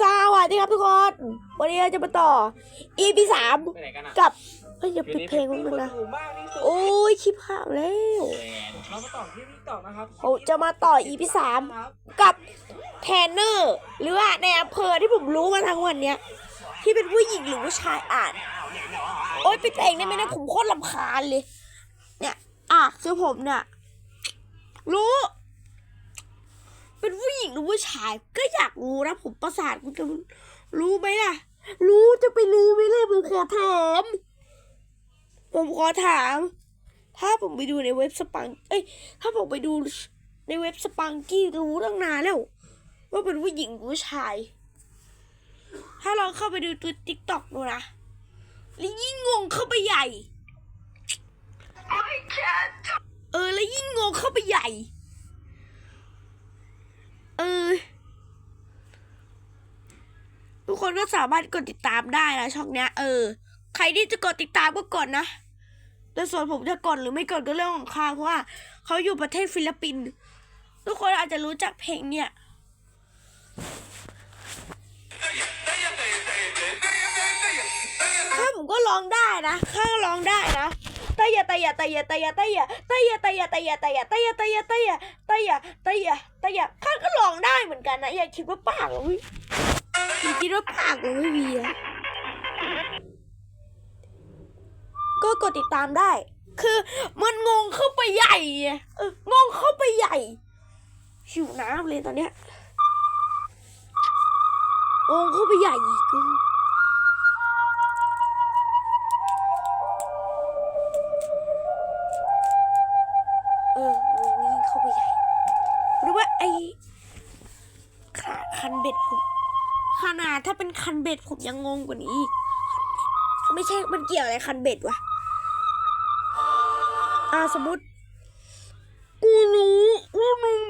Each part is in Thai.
สวัสดีครับทุกคน วันนี้เราจะมาต่อ EP สามไปไหนกันอะกับเฮ้ยอย่าปิดเพลงมันนะถูกมากที่สุดโอ้ยคลิปข่าวแล้ว เรามาต่อที่ทิกตอกนะครับเราจะมาต่อ EP สามครับกับแทนเนอร์ หรือว่าในอำเภอที่ผมรู้มาทั้งวันเนี้ย ที่เป็นผู้หญิงหรือผู้ชายอ่าน โอ๊ยปิดเพลงได้ไหมเนะผมโคตรลำคาญเลย เนี่ย อะคือผมเนี่ยรู้ เป็นผู้หญิงหรือผู้ชาย ก็อยากรู้นะผมประสาทคุณจะรู้ไหมล่ะ รู้จะไปลืมไหมเลยผมขอถามผมขอถาม ถ้าผมไปดูในเว็บสปัง เอ้ย ถ้าผมไปดูในเว็บสปังกี้รู้ตั้งนานแล้ว ว่าเป็นผู้หญิงหรือผู้ชาย ถ้าเราเข้าไปดูตัวติ๊กต็อกดูนะแล้วยิ่งงงเข้าไปใหญ่ เออ แล้วยิ่งงงเข้าไปใหญ่ เออ ทุกคนก็สามารถกดติดตามได้นะช่องเนี้ย เออ ใครที่จะกดติดตามก็กดนะแต่ส่วนผมจะกดหรือไม่กดก็เรื่องของเขาเพราะว่าเขาอยู่ประเทศฟิลิปปินส์ทุกคนอาจจะรู้จักเพลงเนี่ยถ้าผมก็ร้องได้นะข้าก็ร้องได้นะ ตะยะตะยะตะยะตะยะตะยะตะยะตะยะตะยะตะยะตะยะตะยะตะยะตะยะตะยะตะยะข้าก็ร้องได้เหมือนกันนะ อย่าคิดว่าปากเราไม่อย่าคิดว่าปากเราไม่มีอะก็กดติดตามได้ คือมันงงเข้าไปใหญ่เอองงเข้าไปใหญ่หิวน้ำเลยตอนเนี้ยงงเข้าไปใหญ่อีก ขนาดถ้าเป็นคันเบ็ดผมยังงงกว่านี้อีกไม่ใช่มันเกี่ยวอะไรคันเบ็ดวะอ่าสมมติกูรู้ว่ามึง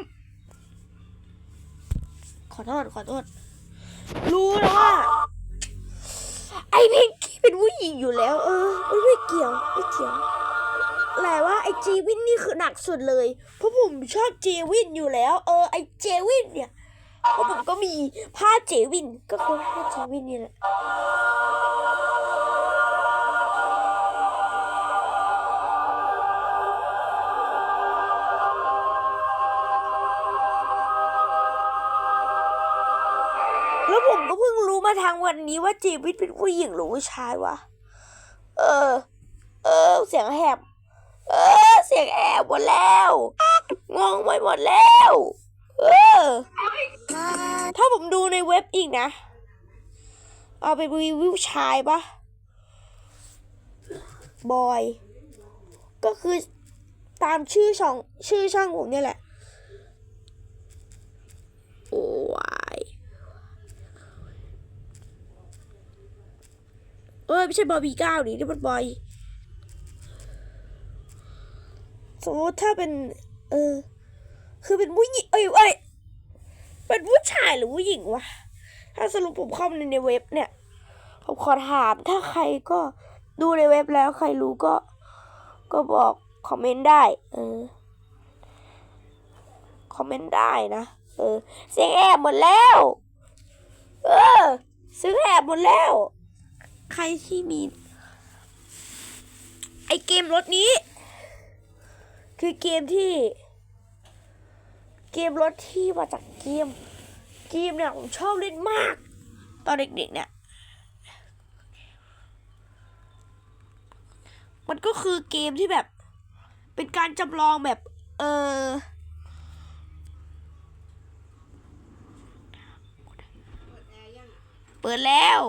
ขอโทษขอโทษ รู้แล้วว่า ไอ้เพิงกี้เป็นผู้หญิงอยู่แล้ว เออไม่เกี่ยวไม่เกี่ยวแต่ว่าไอจีวินนี่คือหนักสุดเลย เพราะผมชอบเจวินอยู่แล้ว เออไอเจวินเนี่ย เพราะผมก็มีผ้าเจวินก็คือผ้าเจวินนี่แหละแล้วผมก็เพิ่งรู้มาทางวันนี้ว่าเจวินเป็นผู้หญิงหรือผู้ชายวะ เออ เออ เสียงแหบ เออ เสียงแอบหมดแล้ว งงไปหมดแล้ว เออ ถ้าผมดูในเว็บอีกนะ เอาไปรีวิวชายปะบอย ก็คือตามชื่อช่องชื่อช่องผมเนี่ยแหละ โอ้ยเอ้ย ไม่ใช่บอยบีเก้าดินี่มันบอย สมมติถ้าเป็น เออ คือเป็นผู้หญิงเอ้ยเอ้ยเป็นผู้ชายหรือผู้หญิงวะถ้าสรุปผมเข้ามาในเว็บเนี่ย ผมขอถามถ้าใครก็ดูในเว็บแล้วใครรู้ก็ ก็บอกคอมเมนต์ได้ เออคอมเมนต์ได้นะ เออ เสียงแอบหมดแล้ว เออเสียงแอบหมดแล้ว ใครที่มี ไอเกมรถนี้ คือเกมที่ เกมรถที่มาจากเกม เกมเนี่ยผมชอบเล่นมาก ตอนเด็กๆเนี่ย มันก็คือเกมที่แบบ เป็นการจำลองแบบ เออเปิดแล้ว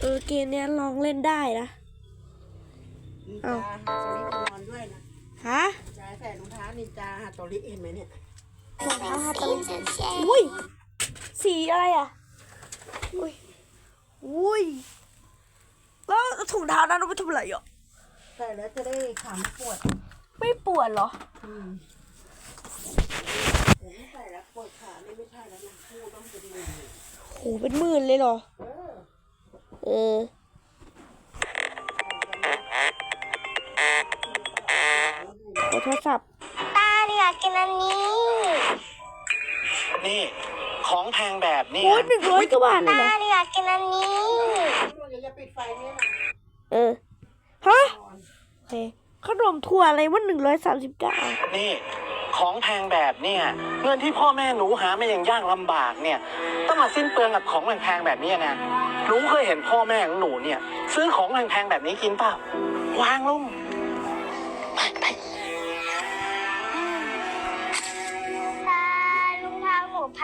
เออเกมเนี้ยลองเล่นได้นะ นินจาฮาโตริไปนอนด้วยนะฮะยายใส่รองเท้านินจาฮาโตริเห็นไหมเนี่ยรองเท้าฮาตาลิอุ้ยสีอะไรอะอุ้ยอุ้ยแล้วถุงเท้านั้นเอาไปทำอะไรอะใส่แล้วจะได้ขาไม่ปวด ไม่ปวดเหรออืมแต่ไม่ใส่แล้วปวดขานี่ไม่ใช่แล้วนะคู่ต้องเป็นมือโหเป็นหมื่นเลยเหรอ เออ โทรศัพท์大อยากกินอันนี้ นี่ ของแพงแบบนี้โอ้ยหนึ่งร้อยกว่าบาทเลยเหรอป้าอยากกินอันนี้เดี๋ยวจะปิดไฟนี่นะเออ ฮะโอเคขนมถั่วอะไรว่าหนึ่งร้อยสามสิบเก้านี่ ของแพงแบบเนี่ยเงินที่พ่อแม่หนูหามาอย่างยากลำบากเนี่ย ต้องมาสิ้นเปลืองกับของแพงๆแบบนี้นะหนูเคยเห็นพ่อแม่ของหนูเนี่ย ซื้อของแพงๆแบบนี้กินเปล่าวางลง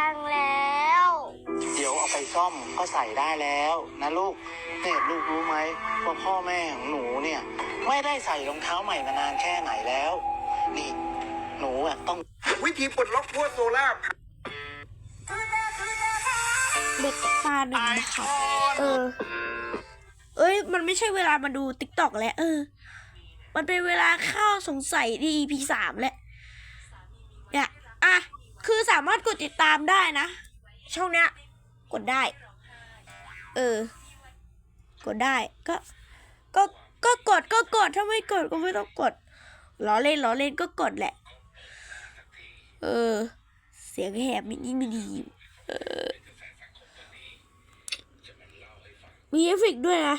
พังแล้ว เดี๋ยวเอาไปซ่อมก็ใส่ได้แล้วนะลูกเนี่ยลูกรู้ไหมว่าพ่อแม่ของหนูเนี่ยไม่ได้ใส่รองเท้าใหม่มานานแค่ไหนแล้ว นี่ หนูอะต้อง วิธีปลดล็อกพัวโซล่าร์เบ็ดตาหนึ่งนะคะเออ เอ้ย มันไม่ใช่เวลามาดูติ๊กต็อกแล้ว เออ มันเป็นเวลาเข้าสงสัยดี EP สามแล้วเนี่ยอะคือสามารถกดติดตามได้นะ ช่องเนี้ย กดได้ เออ กดได้ก็ ก็ก็กดก็กดถ้าไม่กดก็ไม่ต้องกดล้อเล่นล้อเล่นก็กดแหละ เออ เสียงแหบยิ่งไม่ดีเออมีเอฟเฟกด้วยนะ